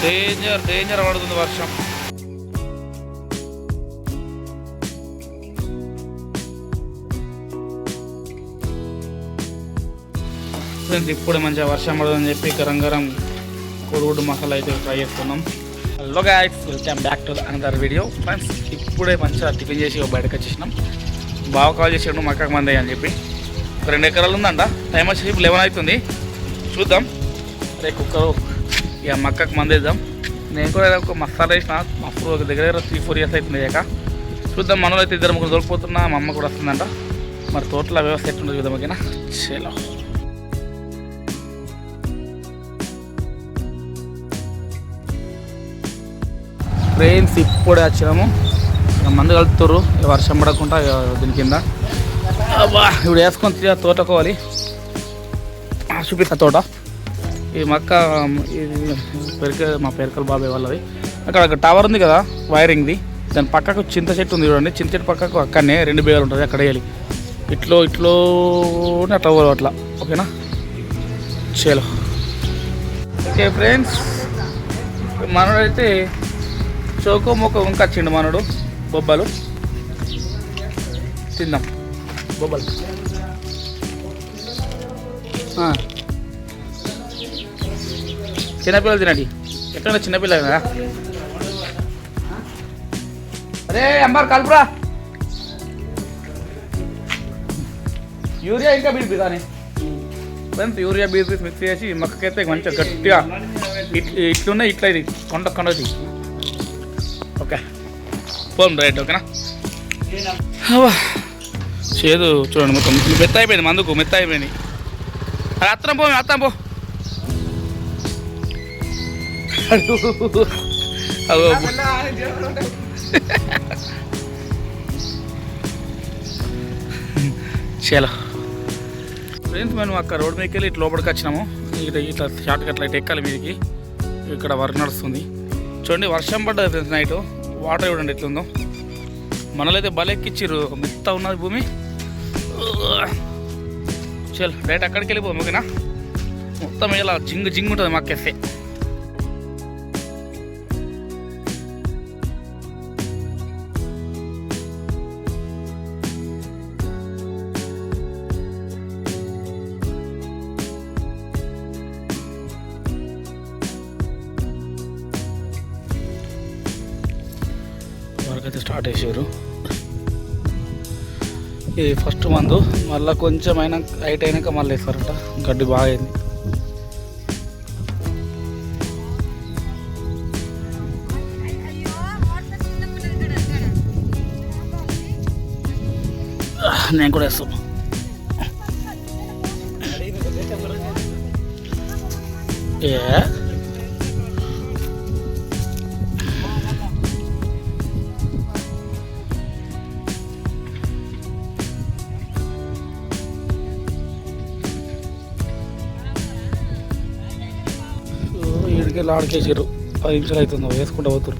Danger danger పడుతుంది వర్షం ఇప్పుడు ఇప్పుడే మంచిగా వర్షం పడదని చెప్పి గరం గరం కోడిగుడ్డు మసాలా అయితే ట్రై చేస్తున్నాం hello guys welcome back to another video friends ఇప్పుడే మంచిగా టిఫిన్ చేసి ఒక బయటకు వచ్చేసినాం బాగా కాల్ చేసాడు మక్కకు మంది అని చెప్పి ఒక రెండు ఎకరాలు ఉందంట టైం వచ్చి లెవెన్ అవుతుంది చూద్దాం రే కుక్కరు ఇక మక్కకు మందేద్దాం నేను కూడా ఏదో ఒక మసాలా వేసిన అప్పుడు ఒక దగ్గర దగ్గర త్రీ ఫోర్ ఇయర్స్ అవుతుంది ఇక చూద్దాం మనలో అయితే ఇద్దరు ముగ్గురు దొరికిపోతున్నా మా అమ్మ కూడా వస్తుందంట. మరి తోటల వ్యవస్థ ఎట్లుంటుంది చూద్దాం ఓకేనా? చలో. ట్రైన్స్ ఇప్పుడే వచ్చినాము. ఇక మందు కలుపుతారు ఇక వర్షం పడకుండా ఇక దీని కింద. అబ్బా ఇప్పుడు వేసుకొని తిరిగి తోటకోవాలి. ఆ, చూపిస్తా తోట. ఈ మక్క ఇది పెరక మా పెరకల బాబాయ్ వాళ్ళది. అక్కడ ఒక టవర్ ఉంది కదా వైరింగ్ది దాని పక్కకు చింత చెట్టు ఉంది చూడండి. చింత చెట్టు పక్కకు అక్కడనే రెండు బేలు ఉంటుంది అక్కడ వేయాలి. ఇట్లో ఇట్లో అట్లా పోవాలి అట్లా. ఓకేనా? చలో ఓకే ఫ్రెండ్స్ మనోడైతే చోకో మొక్క వంకొచ్చిండు మనోడు బొబ్బలు. తిందాం. బొబ్బలు. చిన్నపిల్లలు తినండి. ఎక్కడ చిన్నపిల్లలు కదా? అరే అంబార్ కలుపురా. యూరియా ఇంకా బీట్ కానీ. ఫ్రెండ్స్ యూరియా బీట్ మిక్స్ చేసి మొక్కకైతే మంచిగా గట్టిగా ఇట్లున్నాయి ఇట్లా ఇది. కొండ కొండది ఓకే. పోం రైట్ ఓకేనా? అవ్వా. చేదు చూడండి మొత్తం. మెత్త అయిపోయింది మందుకు మెత్త అయిపోయింది అది అత్తం పో అత్తం పో. అగో. చలో. ఫ్రెండ్స్ మేము అక్కడ రోడ్ మీదకి వెళ్ళి ఇట్లా లోపలికి వచ్చినాము. ఇక్కడ ఇట్లా షార్ట్ కట్ ఇట్లా ఎక్కాలి మీదకి. ఇక్కడ వర్క్ నడుస్తుంది. చూడండి వర్షం పడ్డది ఫ్రెండ్స్ నైట్. వాటర్ చూడండి ఎట్లుందో. మనలైతే బలెక్కిచ్చిర్రు మెత్త ఉన్నది భూమి. చల్ డైరెక్ట్ అక్కడికి వెళ్ళిపోదాం ఓకేనా? మొత్తం ఇలా జింగు జింగు ఉంటుంది మాకేస్తే అయితే స్టార్ట్ చేసారు ఇది ఫస్ట్ మందు. మళ్ళీ కొంచెం అయినా హైట్ అయినాక మళ్ళీ వేస్తారట. గడ్డి బాగా అయింది. నేను కూడా వేస్తాను ఏ? ఈడికి ఆడకేసారు పది నిమిషాలు అవుతుంది వేసుకుంటూ పోతారు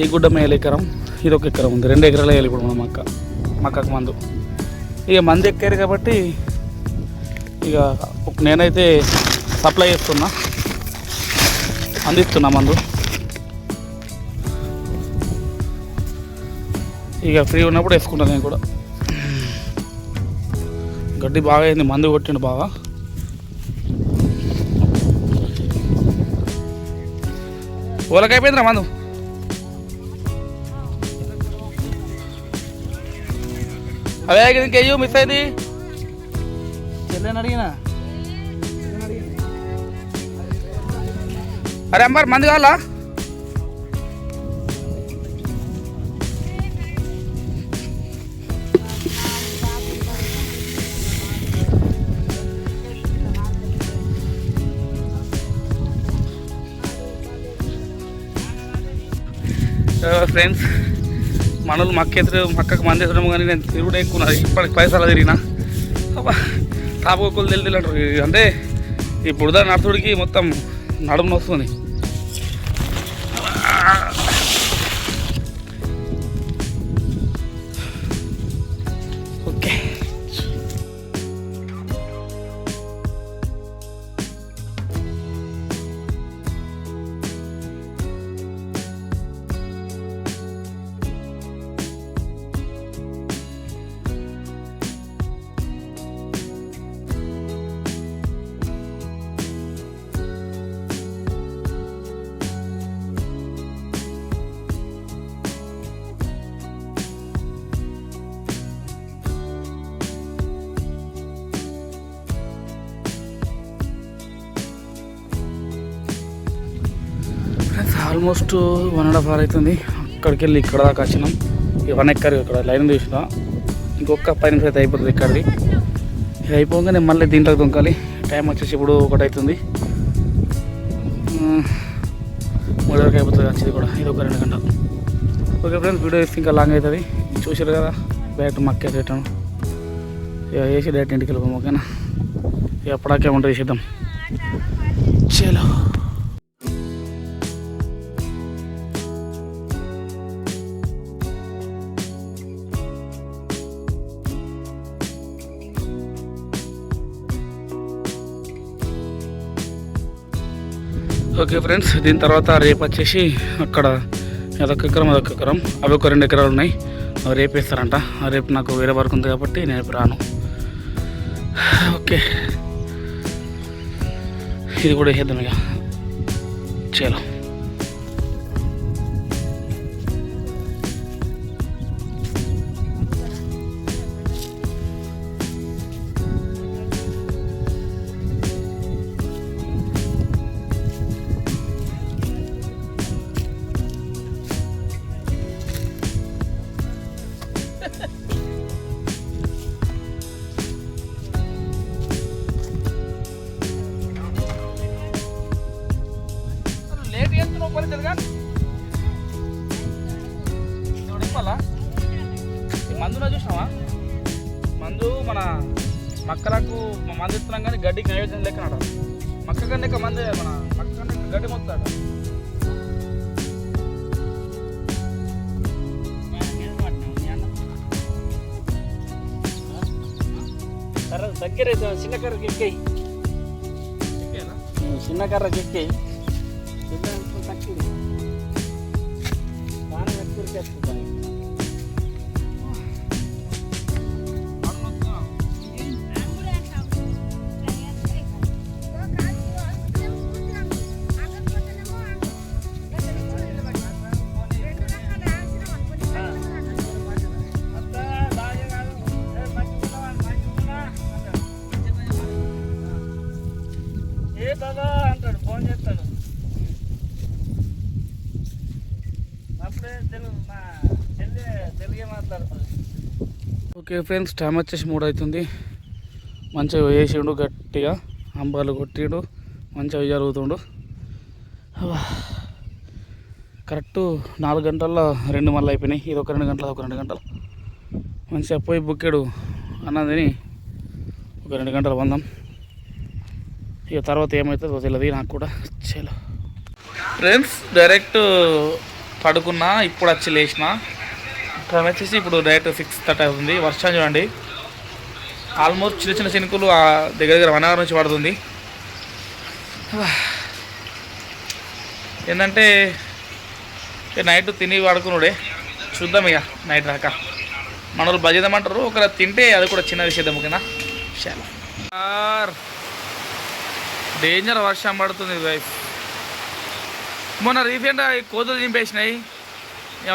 ఈ గుడ్డ మేలు ఎకరం ఇది ఒక ఎకరం ఉంది. రెండు ఎకరాలు వేయాలి ఇప్పుడు మనం మక్క మక్కకు మందు. ఇక మంది ఎక్కారు కాబట్టి ఇక నేనైతే సప్లై చేస్తున్నా. అందిస్తున్నా మందు. ఇక ఫ్రీ ఉన్నప్పుడు వేసుకుంటాను నేను కూడా. గడ్డి బాగా అయింది మందు కొట్టిండు బాగా. ఓలకి అయిపోయిందిరా మందు అవే ఇంకెయ్యు మిస్ అయింది? చెల్లెని అడిగినా అరే అంబార్ మంది కావాలా? ఫ్రెండ్స్ మనలు మక్కెత్తు మక్కకు మంది కానీ నేను తిరుగుడు ఎక్కువ ఇప్పటికి పైసలు తిరిగిన. తాపకొక్కలు తెలియదు అంటారు అంటే ఈ బుడద నడుతుడికి మొత్తం నడుము వస్తుంది almost one and half hour అవుతుంది. అక్కడికి వెళ్ళి ఇక్కడ దాకా వచ్చినాం. ఈ వన్ ఎక్కర్ ఇక్కడ లైన్ చూసిన. ఇంకొక పది నిమిషం అయితే అయిపోతుంది ఇక్కడిది. ఇది అయిపోగానే మళ్ళీ దీంట్లోకి దొంకాలి టైం వచ్చేసి ఇప్పుడు ఒకటి అవుతుంది. మూడు వరకు అయిపోతుంది వచ్చేది కూడా. ఇది ఒక రెండు గంటలు. ఓకే ఫ్రెండ్స్ వీడియో వేస్తే ఇంకా లాంగ్ అవుతుంది. చూసారు కదా? డైరెక్ట్ మక్కే పెట్టాను. ఇక వేసి డైరెక్ట్ ఇంటికి వెళ్ళిపోము ఓకేనా ఇక అప్పటికే వంట చేసేద్దాం. చలో. ఓకే ఫ్రెండ్స్ దీని తర్వాత రేపు వచ్చేసి అక్కడ అదొక ఎకరం అదొక ఎకరం. అవి ఒక రెండు ఎకరాలు ఉన్నాయి. అవి రేపు వేస్తారంట. ఆ రేపు నాకు వేరే వర్క్ ఉంది కాబట్టి నేను రేపు రాను. ఓకే. ఇది కూడా వేద్దాం ఇక. చలో మందులో చూసినావా? మందు మన మక్కలకు మందు ఇస్తున్నాం కానీ గడ్డికి నైవేద్యం లెక్కనట మక్క కన్నా మంది మన మక్క కన్నా గడ్డి మొత్తాడ. కర్ర దగ్గర చిన్న కర్రకి ఎక్కాయి. చిన్న కర్రకి ఎక్కాయి. తక్కువ. బాగా ఎక్కువ చేస్తుంది ఓకే ఫ్రెండ్స్ టైం వచ్చేసి మూడు అవుతుంది. మంచిగా వేసిండు గట్టిగా అంబాలు కొట్టిండు మంచిగా జరుగుతుండు. కరెక్ట్ నాలుగు గంటల్లో రెండు మళ్ళీ అయిపోయినాయి. ఇది ఒక రెండు గంటలు ఒక రెండు గంటలు. మంచిగా పోయి బుక్కెడు అన్నదిని ఒక రెండు గంటలు పొందాం ఇక తర్వాత ఏమవుతుందో తెలియదు నాకు కూడా చలో ఫ్రెండ్స్ డైరెక్ట్ పడుకున్నా ఇప్పుడు వచ్చి లేచిన టైం వచ్చేసి ఇప్పుడు డైరెక్ట్ సిక్స్ థర్టీ అవుతుంది. వర్షం చూడండి. ఆల్మోస్ట్ చిన్న చిన్న చినుకులు ఆ దగ్గర దగ్గర వన్ అవర్ నుంచి పడుతుంది. ఏంటంటే నైట్ తిని పడుకున్నాడే చూద్దాం ఇక నైట్ దాకా మన వాళ్ళు బజేద్దామంటారు ఒకరు తింటే అది కూడా చిన్న విషయం ఓకేనా? చాలా. డేంజర్ వర్షం పడుతుంది వైఫ్ మొన్న రీసెంట్గా కోతులు దింపేసినాయి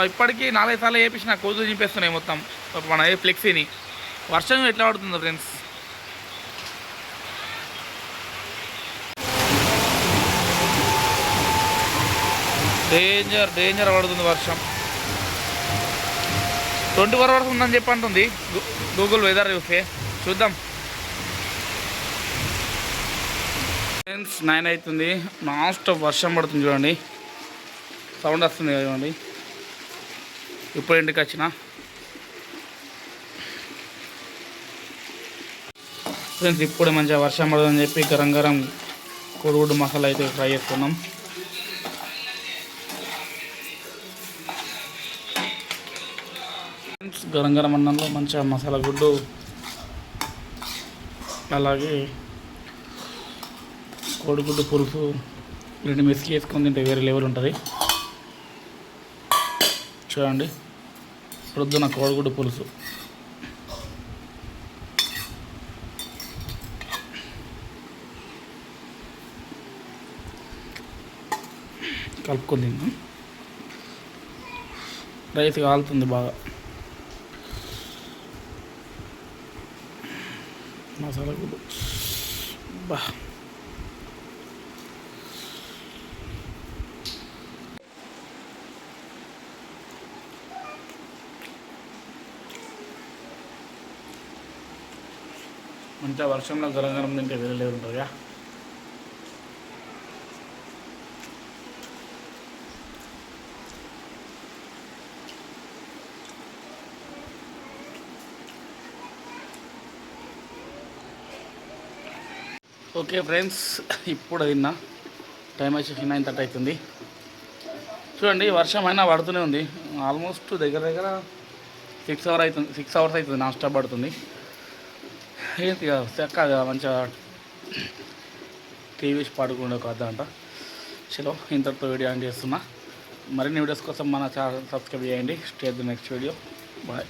ఇప్పటికీ నాలుగైదు సార్లు వేపించిన కోతులు చింపేస్తున్నాయి మొత్తం. మన ఏ ఫ్లెక్సీని. వర్షం ఎట్లా పడుతుందో ఫ్రెండ్స్. డేంజర్ డేంజర్ పడుతుంది వర్షం. ట్వంటీ ఫోర్ అవర్స్ ఉందని చెప్పి అంటుంది. గూగుల్ వెదర్ చూస్తే. చూద్దాం. ఫ్రెండ్స్ నైన్ అవుతుంది. నాన్ స్టాప్ వర్షం పడుతుంది చూడండి. సౌండ్ వస్తుంది కదా చూడండి. ఇప్పుడు ఇంటికి వచ్చిన? ఫ్రెండ్స్ ఇప్పుడు మంచిగా వర్షం పడదని చెప్పి గరం గరం కోడిగుడ్డు మసాలా అయితే ఫ్రై చేసుకున్నాం ఫ్రెండ్స్ గరం గరం అన్నంలో మంచిగా మసాలా గుడ్డు అలాగే కోడిగుడ్డు పులుసు రెండు మిస్కి వేసుకొని తింటే వేరే లెవెల్ ఉంటుంది. చూడండి. ప్రొద్దున కోడిగుడ్డు పులుసు. కలుపుకొని తిన్నాం రైస్ కాలుతుంది బాగా. మసాలా గుడ్డు. బా. మంచిగా వర్షంలో గరం తింటే వెళ్ళలేదు ఉంటుందిగా ఓకే ఫ్రెండ్స్ ఇప్పుడు తిన్నా. టైం వచ్చి నైన్ థర్టీ అవుతుంది. చూడండి వర్షం అయినా పడుతూనే ఉంది. ఆల్మోస్ట్ దగ్గర దగ్గర సిక్స్ అవర్ అవుతుంది సిక్స్ అవర్స్ అవుతుంది నాన్ స్టాప్ పడుతుంది. ఏంటి ఇక చక్కగా మంచిగా టీవీ పడుకుండే ఒక అర్ధ చలో ఇంతటితో వీడియో ఎండ్ చేస్తున్నా. మరిన్ని వీడియోస్ కోసం మన ఛానల్ సబ్స్క్రైబ్ చేయండి. Stay the next video. Bye.